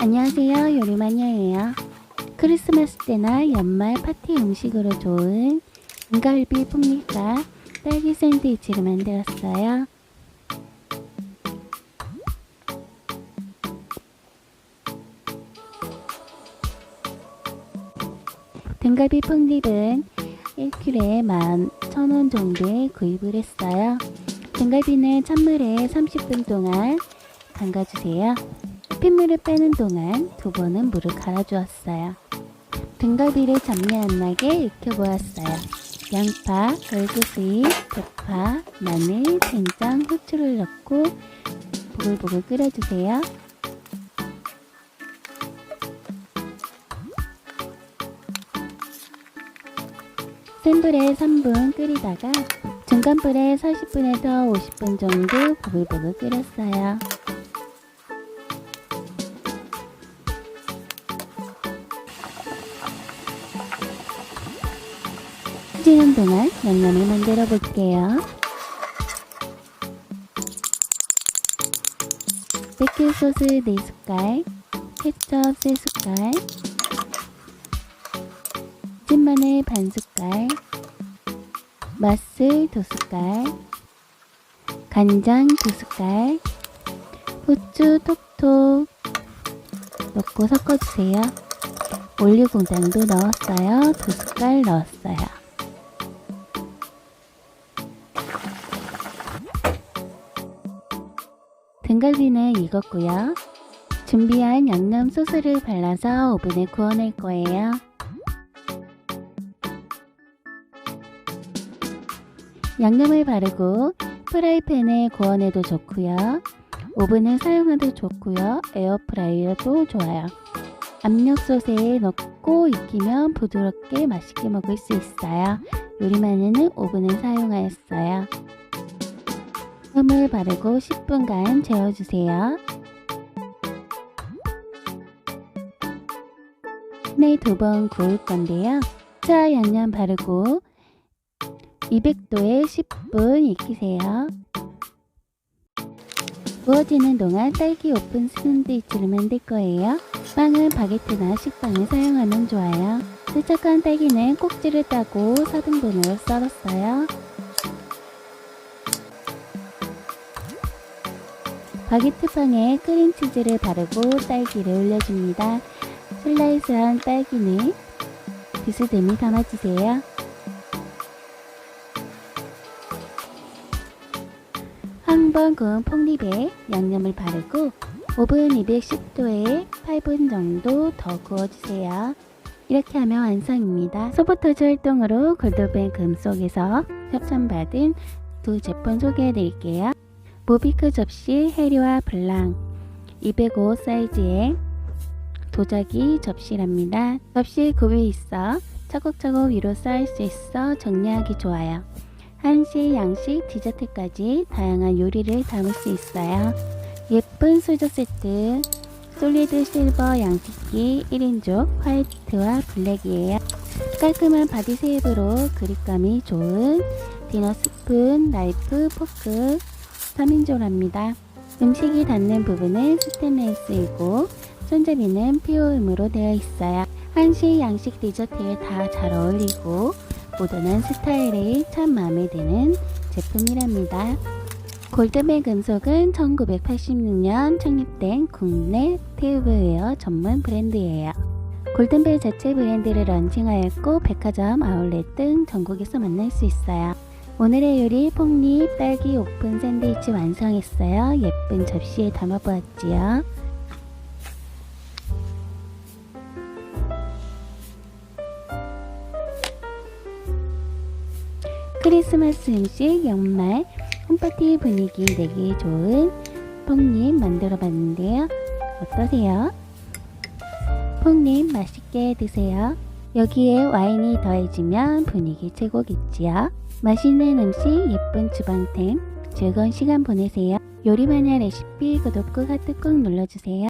안녕하세요. 요리마녀예요. 크리스마스 때나 연말 파티 음식으로 좋은 등갈비 풍미가 딸기 샌드위치를 만들었어요. 등갈비 풍립은 1kg에 11,000원 정도에 구입을 했어요. 등갈비는 찬물에 30분 동안 담가주세요 핏물을 빼는 동안 두 번은 물을 갈아주었어요. 등갈비를 잡내 안 나게 익혀보았어요. 양파, 월계수잎, 대파, 마늘, 된장, 후추를 넣고 보글보글 끓여주세요. 센 불에 3분 끓이다가 중간 불에 40분에서 50분 정도 보글보글 끓였어요. 찌는 동안 양념을 만들어 볼게요. 베이킹 소스 4숟갈, 케첩 3숟갈, 찐마늘 반숟갈, 맛술 2숟갈, 간장 2숟갈, 후추 톡톡 넣고 섞어주세요. 올리고당도 넣었어요. 2숟갈 넣었어요. 등갈비는 익었고요. 준비한 양념 소스를 발라서 오븐에 구워낼 거예요. 양념을 바르고 프라이팬에 구워내도 좋고요. 오븐을 사용해도 좋고요. 에어프라이어도 좋아요. 압력솥에 넣고 익히면 부드럽게 맛있게 먹을 수 있어요. 요리마녀는 오븐을 사용하였어요. 솜을 바르고 10분간 재워주세요. 네, 두 번 구울 건데요. 자, 양념 바르고 200도에 10분 익히세요. 구워지는 동안 딸기 오픈 샌드위치를 만들 거예요. 빵은 바게트나 식빵을 사용하면 좋아요. 세척한 딸기는 꼭지를 따고 4등분으로 썰었어요. 바게트빵에 크림치즈를 바르고 딸기를 올려줍니다. 슬라이스한 딸기는 비스듬히 담아주세요. 한 번 구운 폭립에 양념을 바르고 오븐 210도에 8분 정도 더 구워주세요. 이렇게 하면 완성입니다. 소보터즈 활동으로 골드뱅 금속에서 협찬받은 두 제품 소개해 드릴게요. 모비크 접시 해리와 블랑 205 사이즈의 도자기 접시랍니다. 접시 굽이 있어 차곡차곡 위로 쌓일 수 있어 정리하기 좋아요. 한식, 양식, 디저트까지 다양한 요리를 담을 수 있어요. 예쁜 수저 세트 솔리드 실버 양식기 1인족 화이트와 블랙이에요. 깔끔한 바디 쉐입으로 그립감이 좋은 디너 스푼, 나이프, 포크 3인조랍니다. 음식이 닿는 부분은 스테인레스이고 손잡이는 POM으로 되어 있어요. 한식, 양식, 디저트에 다 잘 어울리고 모던한 스타일이 참 마음에 드는 제품이랍니다. 골드맨 금속은 1986년 창립된 국내 테이블웨어 전문 브랜드예요. 골든벨 자체 브랜드를 런칭하였고 백화점, 아울렛 등 전국에서 만날 수 있어요. 오늘의 요리 폭립 딸기 오픈 샌드위치 완성했어요. 예쁜 접시에 담아보았지요. 크리스마스 음식 연말 홈파티 분위기 내기 좋은 폭립 만들어 봤는데요. 어떠세요? 폭립 맛있게 드세요. 여기에 와인이 더해지면 분위기 최고겠지요. 맛있는 음식, 예쁜 주방템, 즐거운 시간 보내세요. 요리마녀 레시피 구독 꾹 하트 꾹 눌러주세요.